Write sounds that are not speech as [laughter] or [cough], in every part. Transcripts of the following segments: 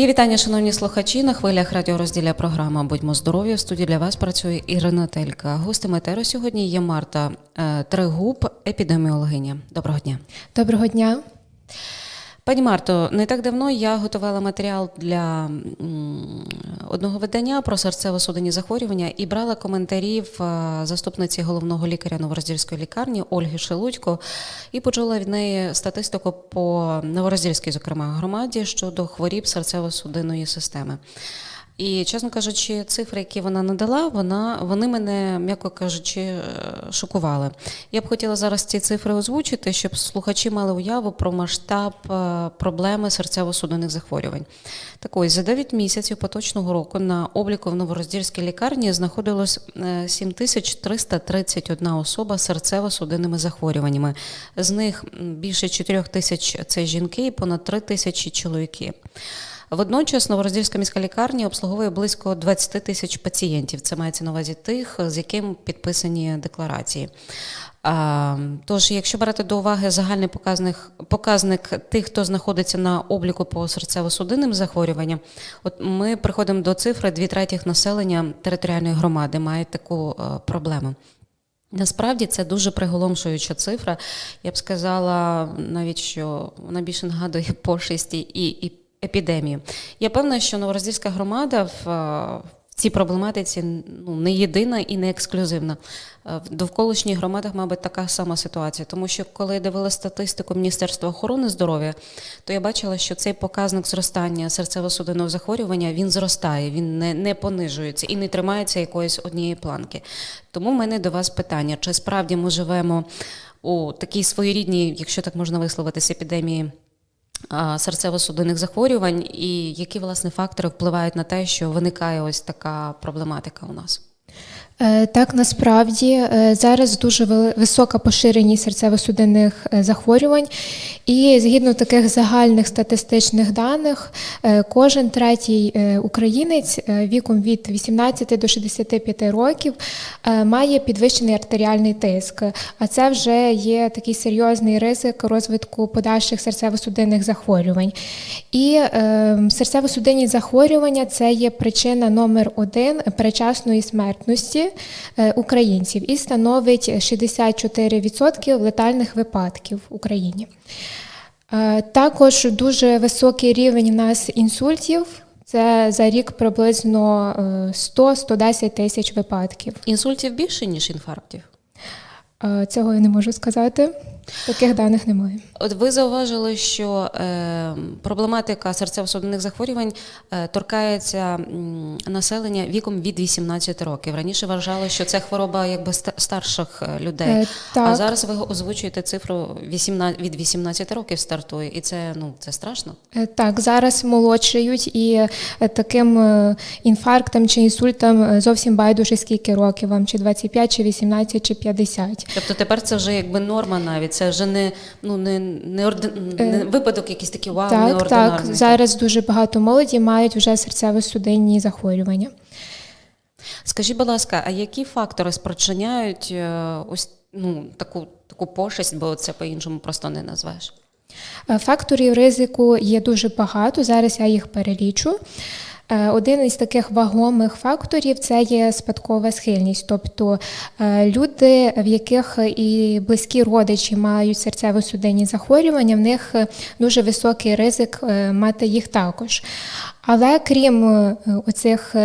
Мої вітання, шановні слухачі. На хвилях радіорозділя програма Будьмо здорові. В студії для вас працює Ірина Телька. Гостем етеру сьогодні є Марта Трегуб, Тригуб, епідеміологиня. Доброго дня. Доброго дня. Пані Марто, не так давно я готувала матеріал для одного видання про серцево-судинні захворювання і брала коментарів е, заступниці головного лікаря Новороздільської лікарні Ольги Шелудько і почула від неї статистику по Новороздільській, зокрема, громаді щодо хворіб серцево-судинної системи. І, чесно кажучи, цифри, які вона надала, вона, вони мене, м'яко кажучи, е, шокували. Я б хотіла зараз ці цифри озвучити, щоб слухачі мали уяву про масштаб е, проблеми серцево-судинних захворювань. Так ось, за 9 місяців поточного року на обліку в Новороздільській лікарні знаходилось е, 7331 особа з серцево-судинними захворюваннями. З них більше 4 тисяч це жінки і понад 3 тисячі чоловіки. Водночас Новороздільська міська лікарня обслуговує близько 20 тисяч пацієнтів. Це мається на увазі тих, з яким підписані декларації. Тож, якщо брати до уваги загальний показник, показник тих, хто знаходиться на обліку по серцево-судинним захворюванням, от ми приходимо до цифри дві третіх населення територіальної громади мають таку е, проблему. Насправді це дуже приголомшуюча цифра. Я б сказала навіть, що вона більше нагадує [laughs] пошесті і, і епідемію. Я певна, що Новороздільська громада в, е, в цій проблематиці ну, не єдина і не ексклюзивна. Е, В довколишніх громадах, мабуть, така сама ситуація. Тому що коли я дивилася статистику Міністерства охорони здоров'я, то я бачила, що цей показник зростання серцево-судинного захворювання він зростає, він не, не понижується і не тримається якоїсь однієї планки. Тому в мене до вас питання: чи справді ми живемо у такій своєрідній, якщо так можна висловитися, епідемії? Серцево-судинних захворювань, і які власне фактори впливають на те, що виникає ось така проблематика у нас? Е, Так, насправді е, зараз дуже висока поширеність серцево-судинних е, захворювань, і згідно таких загальних статистичних даних, кожен третій українець віком від 18 до 65 років має підвищений артеріальний тиск. А це вже є такий серйозний ризик розвитку подальших серцево-судинних захворювань. І серцево-судинні захворювання це є причина номер один перечасної смертності українців і становить 64% летальних випадків в Україні. Е, Також дуже високий рівень у нас інсультів. Це за рік приблизно е, 100-110 тисяч випадків. Інсультів більше, ніж інфарктів? Цього я не можу сказати. Таких даних немає. От ви зауважили, що е, проблематика серцево-судинних захворювань е, торкається м, населення віком від 18 років. Раніше вважали, що це хвороба якби ста- старших е, людей. Е, А зараз ви озвучуєте цифру 18, від 18 років стартує, і це ну це страшно. Е, Так, зараз молодшають і е, таким е, інфарктам чи інсультам е, зовсім байдуже скільки років вам, чи 25, чи 18, чи 50. Тобто тепер це вже якби норма навіть. Це вже не ну не, не, орди... не випадок, якийсь такий вау, Е, так, неординарний. так. Зараз дуже багато молоді мають вже серцево-судинні захворювання. Скажіть, будь ласка, а які фактори спричиняють е, ось ну таку таку пошесть, бо це по-іншому просто не назвеш? Е, Факторів ризику є дуже багато. Зараз я їх перелічу. Е, Один із таких вагомих факторів це є спадкова схильність, тобто е, люди, в яких і близькі родичі мають серцево-судинні захворювання, в них е, дуже високий ризик мати їх також. Але крім оцих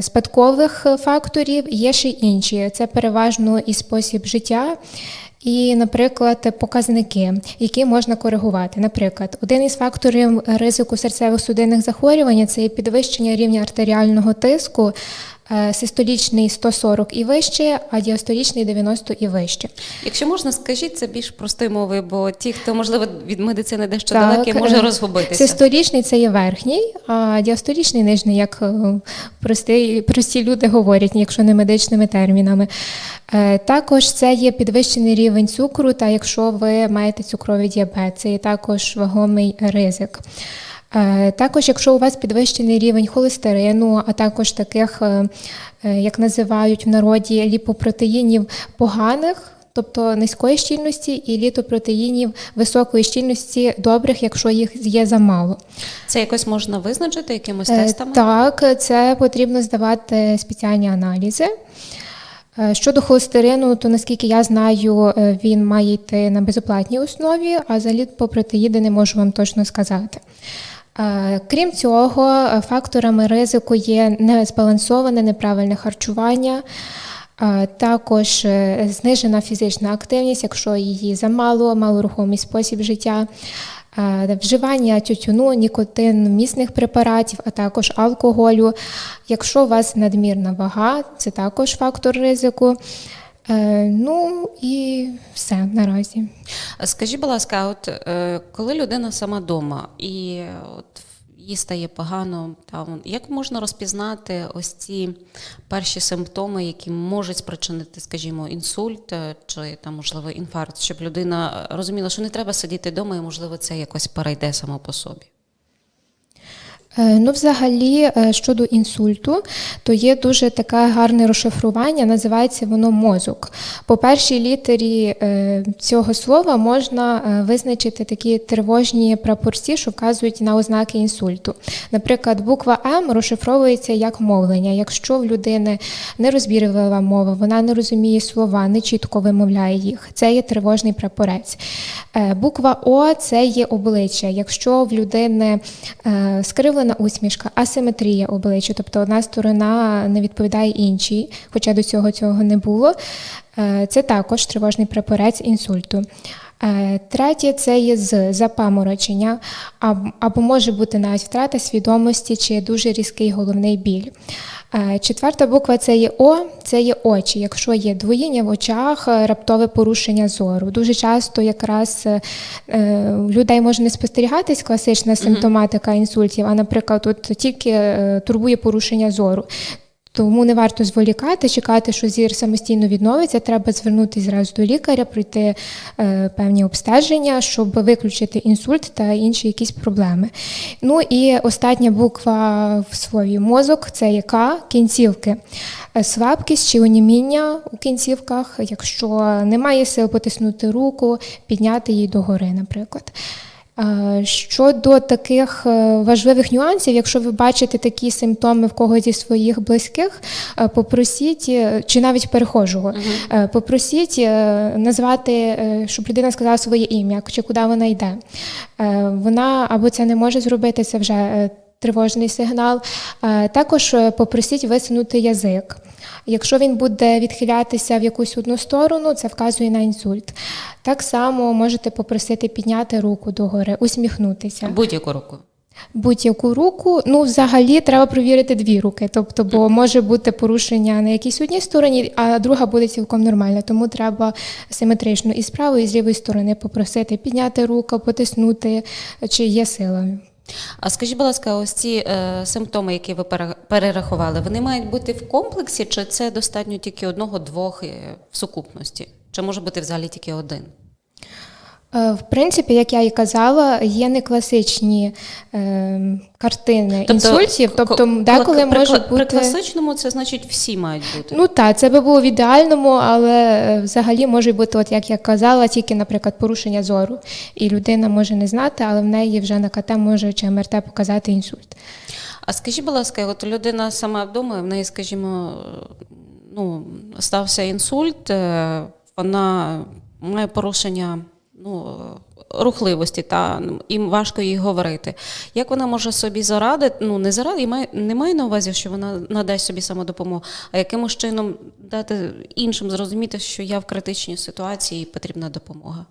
спадкових факторів, є ще інші. Це переважно і спосіб життя. І, наприклад, показники, які можна коригувати. Наприклад, один із факторів ризику серцево-судинних захворювань це підвищення рівня артеріального тиску, систолічний 140 і вище, а діастолічний 90 і вище. Якщо можна, скажіть це більш простою мовою, бо ті, хто можливо від медицини дещо далекі, може е, розгубитися. Систолічний це є верхній, а діастолічний нижній, як е, прості, прості люди говорять, якщо не медичними термінами. Е, Також це є підвищений рівень цукру, та якщо ви маєте цукровий діабет, це є також вагомий ризик. Е, Також, якщо у вас підвищений рівень холестерину, а також таких, е, е, як називають в народі, ліпопротеїнів поганих, тобто низької щільності, і літопротеїнів високої щільності добрих, якщо їх є замало. Це якось можна визначити якимось тестами? Так, це потрібно здавати спеціальні аналізи. Щодо холестерину, то наскільки я знаю, він має йти на безоплатній основі, а за ліпопротеїди не можу вам точно сказати. Е, Крім цього, е, факторами ризику є незбалансоване неправильне харчування, е, також знижена фізична активність, якщо її замало, малорухомий спосіб життя, вживання тютюну, нікотин, місних препаратів, а також алкоголю. Якщо у вас надмірна вага, це також фактор ризику. Е, Ну і все наразі. Скажіть, будь ласка, от е, коли людина сама вдома і от їй стає погано, там як можна розпізнати ось ці перші симптоми, які можуть спричинити, скажімо, інсульт е, чи там можливо інфаркт, щоб людина розуміла, що не треба сидіти вдома, і можливо це якось перейде само по собі. Е, Ну, взагалі, е, щодо інсульту, то є дуже таке гарне розшифрування, називається воно мозок. По першій літері е, цього слова можна визначити такі тривожні прапорці, що вказують на ознаки інсульту. Наприклад, буква М розшифровується як мовлення. Якщо в людини нерозбірлива мова, вона не розуміє слова, не чітко вимовляє їх, це є тривожний прапорець. Буква О це є обличчя. Якщо в людини е, скривлена усмішка, асиметрія обличчя, тобто одна сторона не відповідає іншій, хоча до цього цього не було. е, Це також тривожний препорець інсульту. Е, Третє це є з запаморочення, або може бути навіть втрата свідомості чи дуже різкий головний біль. Е, Четверта буква це є О, це є очі. Якщо є двоїння в очах, е, раптове порушення зору. Дуже часто якраз у людей може не спостерігатись класична симптоматика інсультів, а, наприклад, от тільки турбує порушення зору. Тому не варто зволікати, чекати, що зір самостійно відновиться. Треба звернутися зразу до лікаря, пройти е, певні обстеження, щоб виключити інсульт та інші якісь проблеми. Ну і остання буква в слові мозок це яка кінцівки. Е, Слабкість чи оніміння у кінцівках, якщо немає сил потиснути руку, підняти її догори, наприклад. Е, Щодо таких е, важливих нюансів, якщо ви бачите такі симптоми в когось зі своїх близьких, е, попросіть, чи навіть перехожого, е, попросіть назвати, щоб людина сказала своє ім'я, чи куди вона йде. Вона або це не може зробити, це вже тривожний сигнал. Також попросіть висунути язик. Якщо він буде відхилятися в якусь одну сторону, це вказує на інсульт. Так само можете попросити підняти руку догори, усміхнутися. Будь-яку руку. Будь-яку руку, ну взагалі треба провірити дві руки, тобто, бо може бути порушення на якійсь одній стороні, а друга буде цілком нормальна. Тому треба симетрично і з правої, і з лівої сторони попросити підняти руку, потиснути, чи є сила. А скажіть, будь ласка, ось ці е, симптоми, які ви перерахували, вони мають бути в комплексі, чи це достатньо тільки одного-двох е, в сукупності? Чи може бути взагалі тільки один? Е, В принципі, як я і казала, є не класичні е, картини інсультів, тобто деколи при, може при бути. класичному це значить всі мають бути. Ну так, це би було в ідеальному, але е, взагалі може бути, от як я казала, тільки, наприклад, порушення зору. І людина може не знати, але в неї вже на КТ може чи МРТ показати інсульт. А скажіть, будь ласка, от людина сама вдома, в неї, скажімо, ну, стався інсульт, е, вона має порушення ну, рухливості, та їм важко їй говорити. Як вона може собі зарадити, ну не заради, не має на увазі, що вона надасть собі самодопомогу, а якимось чином дати іншим зрозуміти, що я в критичній ситуації і потрібна допомога.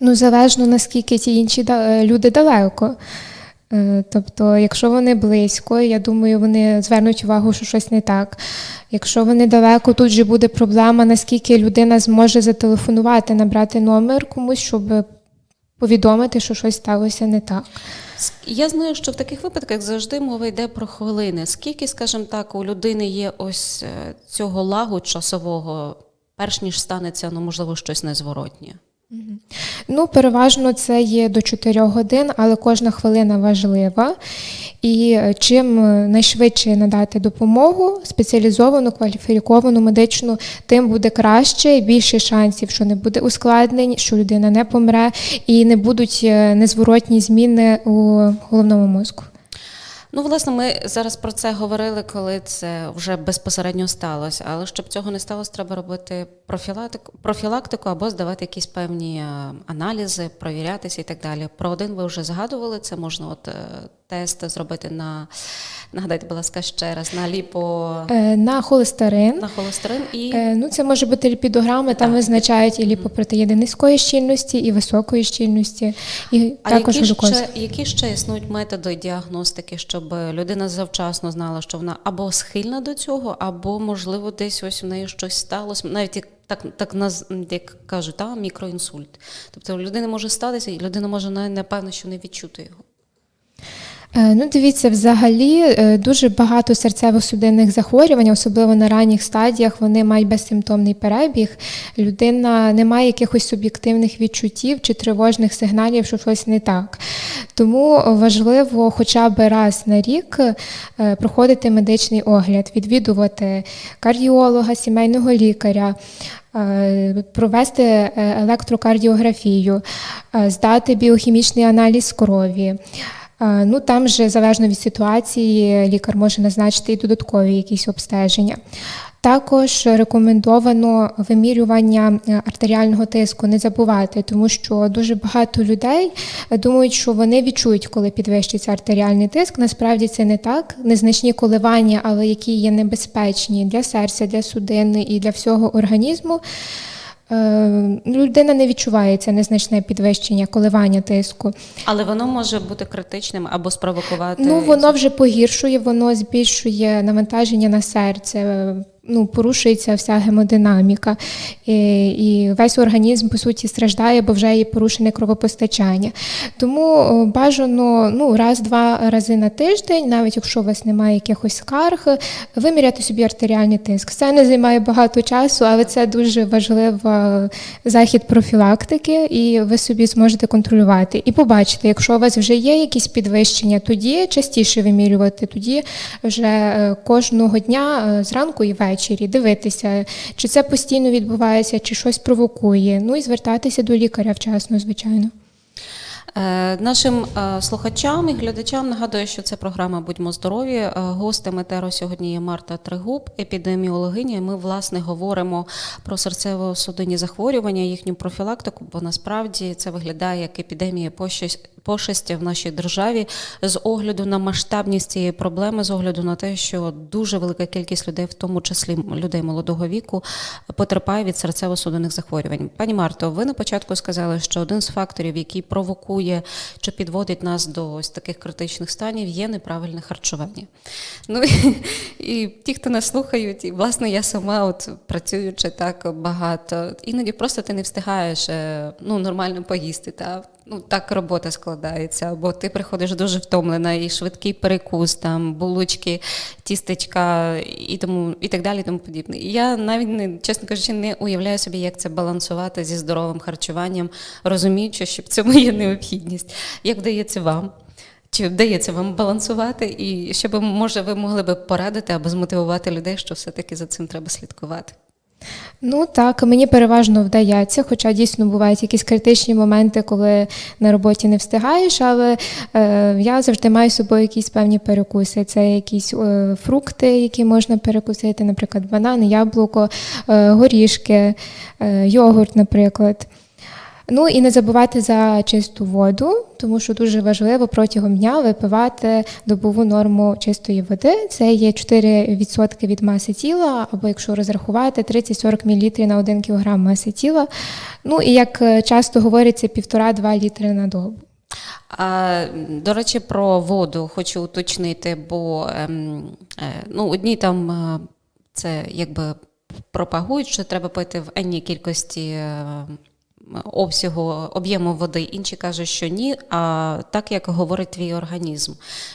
Ну, залежно наскільки ті інші е, люди далеко. Е, Тобто, якщо вони близько, я думаю, вони звернуть увагу, що щось не так. Якщо вони далеко, тут же буде проблема, наскільки людина зможе зателефонувати, набрати номер комусь, щоб повідомити, що щось сталося не так. Я знаю, що в таких випадках завжди мова йде про хвилини. Скільки, скажімо так, у людини є ось е, цього лагу часового, перш ніж станеться, ну, можливо, щось незворотнє? Ну, переважно це є до 4 годин, але кожна хвилина важлива. І е, чим е, найшвидше надати допомогу, спеціалізовану, кваліфіковану медичну, тим буде краще, більше шансів, що не буде ускладнень, що людина не помре і не будуть е, незворотні зміни у головному мозку. Ну, власне, ми зараз про це говорили, коли це вже безпосередньо сталося. Але щоб цього не сталося, треба робити профілактику, профілактику або здавати якісь певні е, аналізи, провірятися і так далі. Про один ви вже згадували. Це можна от е, тест зробити на нагадайте, будь ласка, ще раз на ліпо Е, На холестерин. на холестерин і Е, Ну, це може бути ліпідограми, там Так. визначають і ліпопротеїди низької щільності, і високої щільності, і А також які ще, які ще існують методи діагностики, щоб людина завчасно знала, що вона або схильна до цього, або, можливо, десь ось в неї щось сталося, навіть як так, так наз, як кажуть, та, мікроінсульт. Тобто у людини може статися, і людина може напевно, що не відчути його. Е, Ну, дивіться, взагалі е, дуже багато серцево-судинних захворювань, особливо на ранніх стадіях, вони мають безсимптомний перебіг. Людина не має якихось суб'єктивних відчуттів чи тривожних сигналів, що щось не так. Тому важливо хоча б раз на рік е, проходити медичний огляд, відвідувати кардіолога, сімейного лікаря. Провести електрокардіографію, здати біохімічний аналіз крові. Ну, там же, залежно від ситуації, лікар може назначити і додаткові якісь обстеження. Також рекомендовано вимірювання е, артеріального тиску, не забувати, тому що дуже багато людей е, думають, що вони відчують, коли підвищиться артеріальний тиск. Насправді це не так. Незначні коливання, але які є небезпечні для серця, для судини і для всього організму. Е, Людина не відчуває це незначне підвищення коливання тиску. Але воно може бути критичним або спровокувати. Ну, воно вже погіршує, воно збільшує навантаження на серце, ну, порушується вся гемодинаміка, і, і весь організм, по суті, страждає, бо вже є порушене кровопостачання. Тому бажано ну, раз-два рази на тиждень, навіть якщо у вас немає якихось скарг, виміряти собі артеріальний тиск. Це не займає багато часу, але це дуже важливий захід профілактики, і ви собі зможете контролювати і побачити, якщо у вас вже є якісь підвищення, тоді частіше вимірювати, тоді вже е, кожного дня е, зранку і ввечері дивитися, чи це постійно відбувається, чи щось провокує. Ну і звертатися до лікаря вчасно, звичайно. Е, Нашим е, слухачам і глядачам нагадую, що це програма Будьмо здорові. Е, Гостем етеру сьогодні є Марта Тригуб, епідеміологиня. Ми власне говоримо про серцево-судинні захворювання, їхню профілактику, бо насправді це виглядає як епідемія пощасть- пошесті в нашій державі з огляду на масштабність цієї проблеми, з огляду на те, що дуже велика кількість людей, в тому числі людей молодого віку, потерпає від серцево-судинних захворювань. Пані Марто, ви на початку сказали, що один з факторів, який провокує чи підводить нас до ось таких критичних станів, є неправильне харчування. Ну і, і ті, хто нас слухають, і власне я сама, от працюючи так багато, іноді просто ти не встигаєш е, ну, нормально поїсти. Та? Ну, так робота складається, або ти приходиш дуже втомлена, і швидкий перекус, там, булочки, тістечка і тому і так далі, і тому подібне. І я навіть не, чесно кажучи, не уявляю собі, як це балансувати зі здоровим харчуванням, розуміючи, що в цьому є необхідність. Як вдається вам? Чи вдається вам балансувати? І що би, може, ви могли би порадити або змотивувати людей, що все-таки за цим треба слідкувати? Ну так, мені переважно вдається, хоча дійсно бувають якісь критичні моменти, коли на роботі не встигаєш, але е, я завжди маю з собою якісь певні перекуси. Це якісь е, фрукти, які можна перекусити, наприклад, банани, яблуко, е, горішки, е, йогурт, наприклад. Ну і не забувати за чисту воду, тому що дуже важливо протягом дня випивати добову норму чистої води. Це є 4% від маси тіла, або якщо розрахувати 30-40 мл на 1 кг маси тіла. Ну і як е, часто говориться, 1,5-2 літри на добу. А, до речі, про воду хочу уточнити, бо ем, е, ну, одні там е, це якби пропагують, що треба пити в енній кількості обсягу об'єму води, інші кажуть, що ні. А так як говорить твій організм,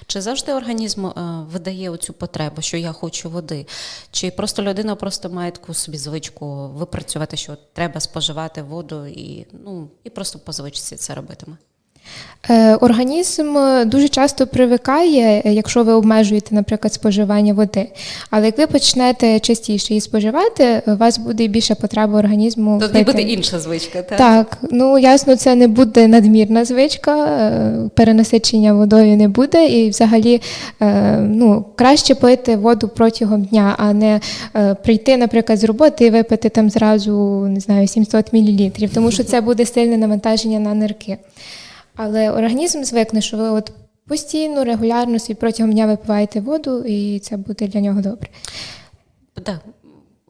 чи завжди організм е, видає оцю потребу, що я хочу води? Чи просто людина просто має таку собі звичку випрацювати, що треба споживати воду і ну і просто по звичці це робитиме? Е, Організм е, дуже часто привикає, е, якщо ви обмежуєте, наприклад, споживання води. Але як ви почнете частіше її споживати, у вас буде більше потреба організму. Тут не буде інша звичка, так? Так, ну ясно, це не буде надмірна звичка, перенасичення водою не буде, і взагалі ну, краще пити воду протягом дня, а не прийти, наприклад, з роботи і випити там зразу не знаю, 700 мл, тому що це буде сильне навантаження на нирки. Але організм звикне, що ви от постійно, регулярно собі протягом дня випиваєте воду, і це буде для нього добре. Так.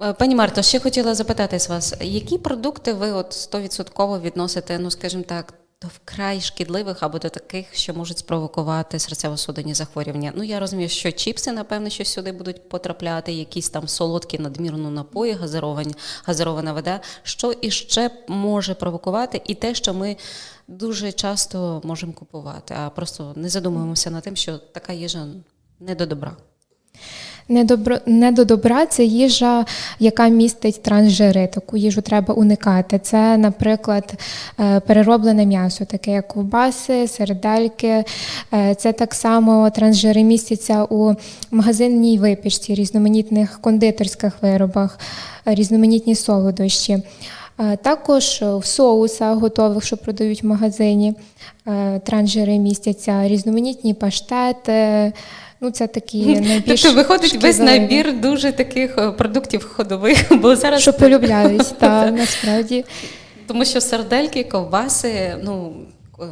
Е, Пані Марто, ще хотіла запитати з вас, які продукти ви от 100% відносите, ну скажімо так, до вкрай шкідливих або до таких, що можуть спровокувати серцево-судинні захворювання? Ну я розумію, що чіпси, напевно, що сюди будуть потрапляти, якісь там солодкі надмірно напої, газировані, газирована вода. Що іще може провокувати, і те, що ми дуже часто можемо купувати, а просто не задумуємося над тим, що така їжа не до добра. Не, добро, не до добра це їжа, яка містить трансжири. Таку їжу треба уникати. Це, наприклад, е, перероблене м'ясо, таке як ковбаси, сердельки. Е, Це так само трансжири містяться у магазинній випічці, різноманітних кондитерських виробах, різноманітні солодощі. Е, Також в соусах готових, що продають в магазині, трансжири містяться, різноманітні паштети. Ну, це такі найбільш Тобто виходить весь набір дуже таких е, продуктів ходових, [laughs] бо зараз Що полюбляють, та насправді. тому що сардельки, ковбаси, ну е,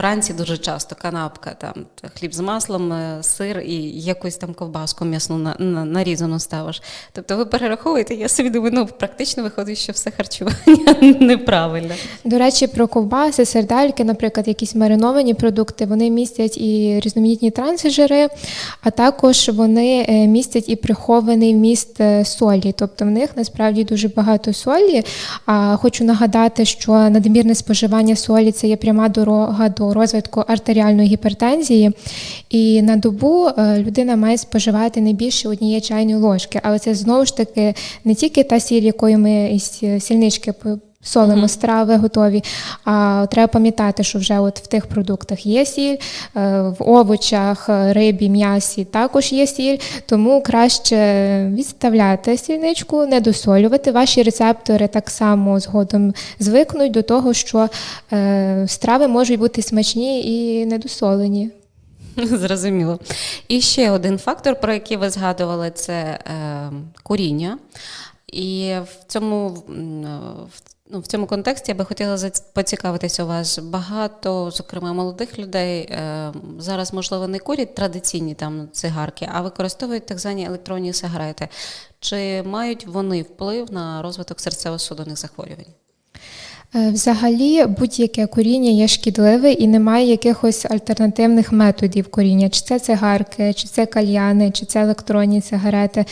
вранці дуже часто канапка, там хліб з маслом, е, сир і якусь там ковбаску м'ясну на, на, нарізану ставиш. Тобто ви перераховуєте, я собі думаю, ну практично виходить, що все харчування [laughs] неправильне. До речі, про ковбаси, сердельки, наприклад, якісь мариновані продукти, вони містять і різноманітні трансжири, а також вони е, містять і прихований вміст е, солі. Тобто в них насправді дуже багато солі. А хочу нагадати, що надмірне споживання солі це є пряма дорога до розвитку артеріальної гіпертензії. І на добу е, людина має споживати не більше однієї чайної ложки. Але це знову ж таки не тільки та сіль, якою ми із сільнички солимо страви готові. А треба пам'ятати, що вже от в тих продуктах є сіль, е, в овочах, е, рибі, м'ясі також є сіль, тому краще відставляти сільничку, не досолювати. Ваші рецептори так само згодом звикнуть до того, що е, страви можуть бути смачні і недосолені. [laughs] Зрозуміло. І ще один фактор, про який ви згадували, це е, куріння. І в цьому, в, ну, в цьому контексті я би хотіла поцікавитися у вас. Багато, зокрема, молодих людей е, зараз, можливо, не курять традиційні там цигарки, а використовують так звані електронні сигарети. Чи мають вони вплив на розвиток серцево-судинних захворювань? Е, Взагалі, будь-яке коріння є шкідливе і немає якихось альтернативних методів коріння. Чи це цигарки, чи це кальяни, чи це електронні сигарети.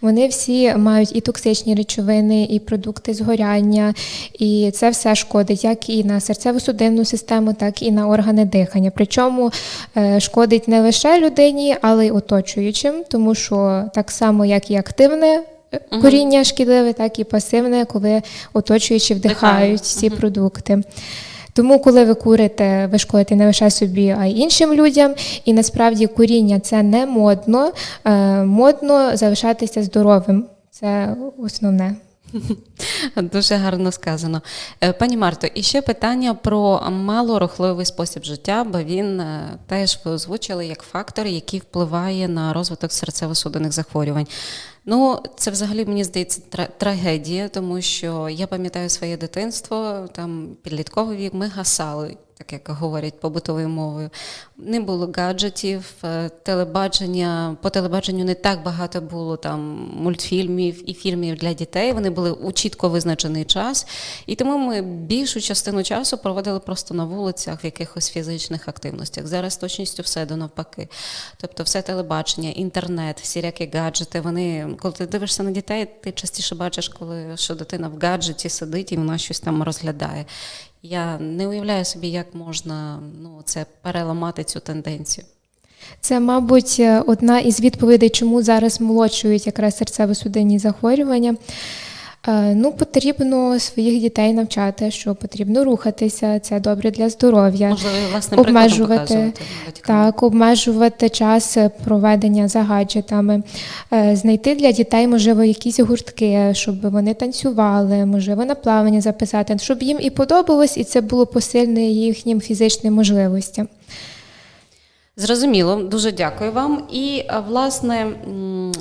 Вони всі мають і токсичні речовини, і продукти згоряння, і це все шкодить як і на серцево-судинну систему, так і на органи дихання. Причому е, шкодить не лише людині, але й оточуючим, тому що так само, як і активне. Коріння шкідливе, так і пасивне, коли оточуючі вдихають ці продукти. Тому, коли ви курите, ви шкодите не лише собі, а й іншим людям. І насправді куріння це не модно. Е, Модно залишатися здоровим. Це основне. [laughs] Дуже гарно сказано. Е, Пані Марто, і ще питання про малорухливий спосіб життя, бо він е, теж ви озвучили як фактор, який впливає на розвиток серцево-судинних захворювань. Ну, це взагалі мені здається трагедія, тому що я пам'ятаю своє дитинство, там підлітковий вік, ми гасали. Так як говорять побутовою мовою. Не було гаджетів, е, телебачення. По телебаченню не так багато було там мультфільмів і фільмів для дітей. Вони були у чітко визначений час. І тому ми більшу частину часу проводили просто на вулицях в якихось фізичних активностях. Зараз точністю все до навпаки. Тобто, все телебачення, інтернет, всілякі гаджети. Вони, коли ти дивишся на дітей, ти частіше бачиш, коли що дитина в гаджеті сидить і вона щось там розглядає. Я не уявляю собі, як можна ну, це переламати цю тенденцію. Це, мабуть, е, одна із відповідей, чому зараз молодшують якраз серцево-судинні захворювання. Е, Ну, потрібно своїх дітей навчати, що потрібно рухатися, це добре для здоров'я. Можливо, і обмежувати, так, обмежувати час проведення за гаджетами, Е, знайти для дітей, можливо, якісь гуртки, щоб вони танцювали, можливо, на плавання записати, щоб їм і подобалось, і це було посильне їхнім фізичним можливостям. Зрозуміло, дуже дякую вам. І власне м,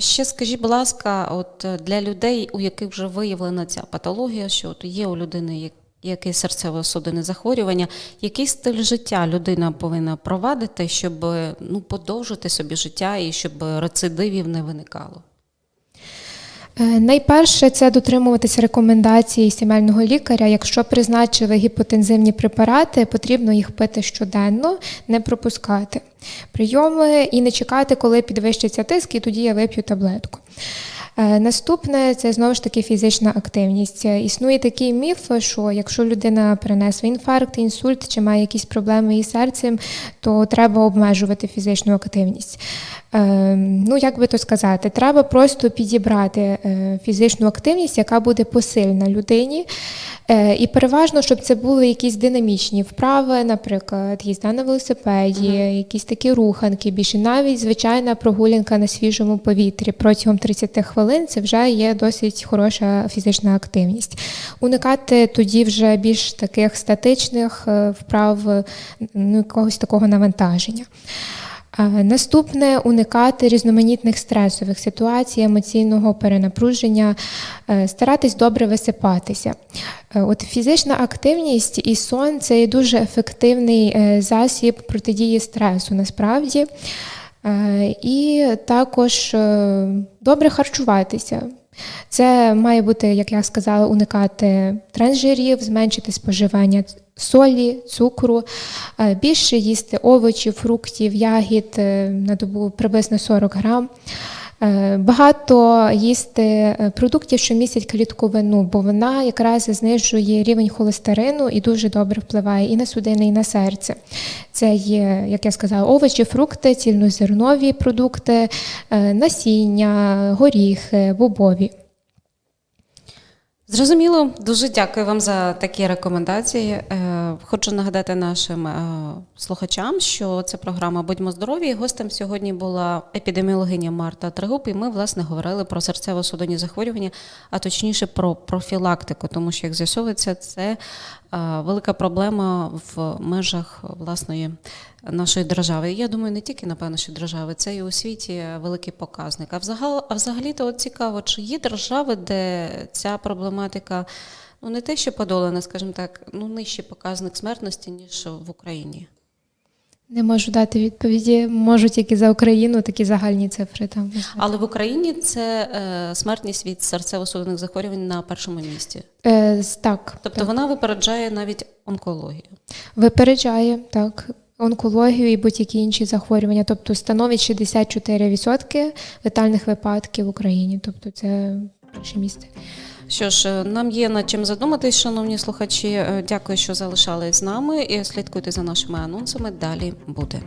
ще скажіть, будь ласка, от е, для людей, у яких вже виявлена ця патологія, що от є у людини як- якесь серцево-судинне захворювання, який стиль життя людина повинна провадити, щоб е, ну, подовжити собі життя і щоб рецидивів не виникало? Е, Найперше це дотримуватися рекомендацій сімейного лікаря. Якщо призначили гіпотензивні препарати, потрібно їх пити щоденно, не пропускати прийоми і не чекати, коли підвищиться тиск, і тоді я вип'ю таблетку. Е, Наступне це знову ж таки фізична активність. Е, Існує такий міф, що якщо людина перенесла інфаркт, інсульт чи має якісь проблеми із серцем, то треба обмежувати фізичну активність. Е, Ну, як би то сказати, треба просто підібрати е, фізичну активність, яка буде посильна людині. Е, І переважно, щоб це були якісь динамічні вправи, наприклад, їзда на велосипеді, якісь такі руханки, більше навіть звичайна прогулянка на свіжому повітрі протягом 30 хвилин це вже є досить хороша фізична активність. Уникати тоді вже більш таких статичних е, вправ, ну, якогось такого навантаження. Наступне уникати різноманітних стресових ситуацій, емоційного перенапруження, е, старатись добре висипатися. Е, От фізична активність і сон це є дуже ефективний е, засіб протидії стресу насправді. І також добре харчуватися. Це має бути, як я сказала, уникати трансжирів, зменшити споживання солі, цукру, е, більше їсти овочів, фруктів, ягід е, на добу приблизно 40 грам. Е, Багато їсти продуктів, що містять клітковину, бо вона якраз знижує рівень холестерину і дуже добре впливає і на судини, і на серце. Це є, як я сказала, овочі, фрукти, цільнозернові продукти, насіння, горіхи, бобові. Зрозуміло, дуже дякую вам за такі рекомендації. Е, Хочу нагадати нашим е, слухачам, що це програма Будьмо здорові. Гостем сьогодні була епідеміологиня Марта Трегуб, і ми власне говорили про серцево-судинні захворювання, а точніше про профілактику, тому що, як з'ясовується, це велика проблема в межах власної нашої держави. Я думаю, не тільки напевно, що держави, це і у світі великий показник. А взагалі, а взагалі-то от цікаво, чи є держави, де ця проблематика ну не те, що подолана, скажімо так, ну нижчий показник смертності, ніж в Україні. Не можу дати відповіді, можу тільки за Україну, такі загальні цифри там. Але в Україні це е, смертність від серцево-судинних захворювань на першому місці. Е, так, Тобто вона випереджає навіть онкологію. випереджає так. Онкологію і будь-які інші захворювання, тобто становить 64% летальних випадків в Україні. Тобто це перше місце. Що ж, е, нам є над чим задуматись, шановні слухачі. Е, Дякую, що залишались з нами і слідкуйте за нашими анонсами. Далі буде.